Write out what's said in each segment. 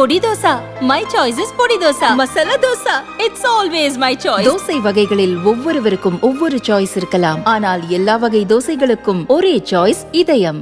பொடி dosa. My choice is podi dosa. Masala dosa. It's always my choice dosa வகைகளில் ஒவ்வொருவருக்கும் ஒவ்வொரு சாய்ஸ் இருக்கலாம். ஆனால் எல்லா வகை தோசைகளுக்கும் ஒரே சாய்ஸ் இதயம்.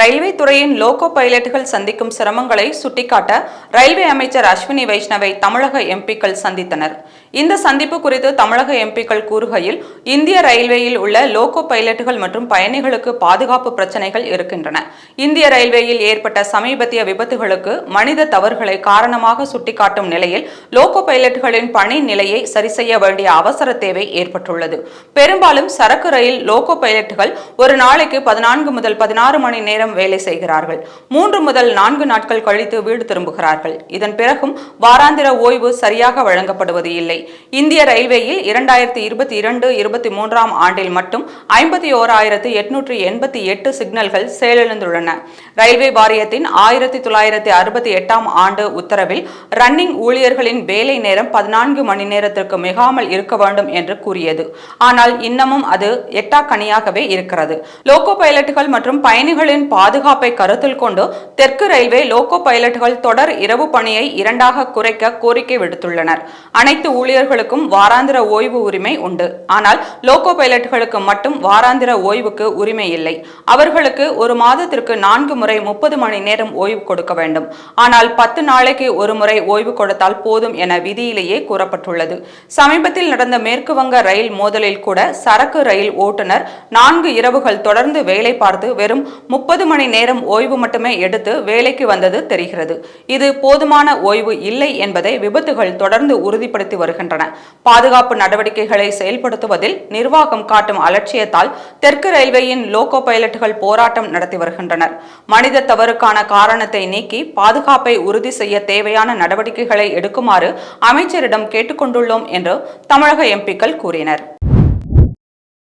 ரயில்வே துறையின் லோகோ பைலட்டுகள் சந்திக்கும் சிரமங்களை சுட்டிக்காட்ட ரயில்வே அமைச்சர் அஸ்வினி வைஷ்ணவை தமிழக எம்பிக்கள் சந்தித்தனர். இந்த சந்திப்பு குறித்து தமிழக எம்பிக்கள் கூறுகையில் இந்திய ரயில்வேயில் உள்ள லோகோ பைலட்டுகள் மற்றும் பயணிகளுக்கு பாதுகாப்பு பிரச்சனைகள் இருக்கின்றன. இந்திய ரயில்வேயில் ஏற்பட்ட சமீபத்திய விபத்துகளுக்கு மனித தவறுகளை காரணமாக சுட்டிக்காட்டும் நிலையில் லோகோ பைலட்டுகளின் பணி நிலையை சரி செய்ய வேண்டிய அவசர தேவை ஏற்பட்டுள்ளது. பெரும்பாலும் சரக்கு ரயில் லோகோ பைலட்டுகள் ஒரு நாளைக்கு பதினான்கு முதல் பதினாறு மணி நேரம் வேலை செய்கிறார்கள். மூன்று முதல் நான்கு நாட்கள் கழித்து வீடு திரும்புகிறார்கள். இதன் பிறகும் வாராந்திர ஓய்வு சரியாக வழங்கப்படுவது இல்லை. இந்திய ரயில்வேயில் இரண்டாயிரத்தி இருபத்தி இரண்டு இருபத்தி மூன்றாம் ஆண்டில் மட்டும் ஐம்பத்தி ஓராயிரத்து எட்நூற்றி எண்பத்தி எட்டு சிக்னல்கள் செயலிழந்துள்ளன. ரயில்வே வாரியத்தின் ஆயிரத்தி தொள்ளாயிரத்தி அறுபத்தி எட்டாம் ஆண்டு உத்தரவில் ரன்னிங் ஊழியர்களின் வேலை நேரம் பதினான்கு மணி நேரத்திற்கு மிகாமல் இருக்க வேண்டும் என்று கூறியது. ஆனால் இன்னமும் அது எட்டாக்கனியாகவே இருக்கிறது. லோகோ பைலட்டுகள் மற்றும் பயணிகளின் பாதுகாப்பை கருத்தில் கொண்டு தெற்கு ரயில்வே லோகோ பைலட்டுகள் தொடர் இரவு பணியை இரண்டாக குறைக்க கோரிக்கை விடுத்துள்ளனர். அனைத்து ஊழியர்களுக்கும் வாராந்திர ஓய்வு உரிமை உண்டு. ஆனால் லோகோ பைலட்டுகளுக்கு மட்டும் வாராந்திர ஓய்வுக்கு உரிமை இல்லை. அவர்களுக்கு ஒரு மாதத்திற்கு நான்கு முறை முப்பது மணி நேரம் ஓய்வு கொடுக்க வேண்டும். ஆனால் பத்து நாளைக்கு ஒரு முறை ஓய்வு கொடுத்தால் போதும் என விதியிலேயே கூறப்பட்டுள்ளது. சமீபத்தில் நடந்த மேற்கு வங்க ரயில் மோதலில் கூட சரக்கு ரயில் ஓட்டுநர் நான்கு இரவுகள் தொடர்ந்து வேலை பார்த்து வெறும் முப்பது மணி நேரம் ஓய்வு மட்டுமே எடுத்து வேலைக்கு வந்தது தெரிகிறது. இது போதுமான ஓய்வு இல்லை என்பதை விபத்துகள் தொடர்ந்து உறுதிப்படுத்தி வருகிறது. வருகின்றன பாதுகாப்பு நடவடிக்கைகளை செயல்படுத்துவதில் நிர்வாகம் காட்டும் அலட்சியத்தால் தெற்கு ரயில்வேயின் லோகோ பைலட்டுகள் போராட்டம் நடத்தி வருகின்றனர். மனித தவறுக்கான காரணத்தை நீக்கி பாதுகாப்பை உறுதி செய்ய தேவையான நடவடிக்கைகளை எடுக்குமாறு அமைச்சரிடம் கேட்டுக்கொண்டுள்ளோம் என்று தமிழக எம்பிக்கள் கூறினர்.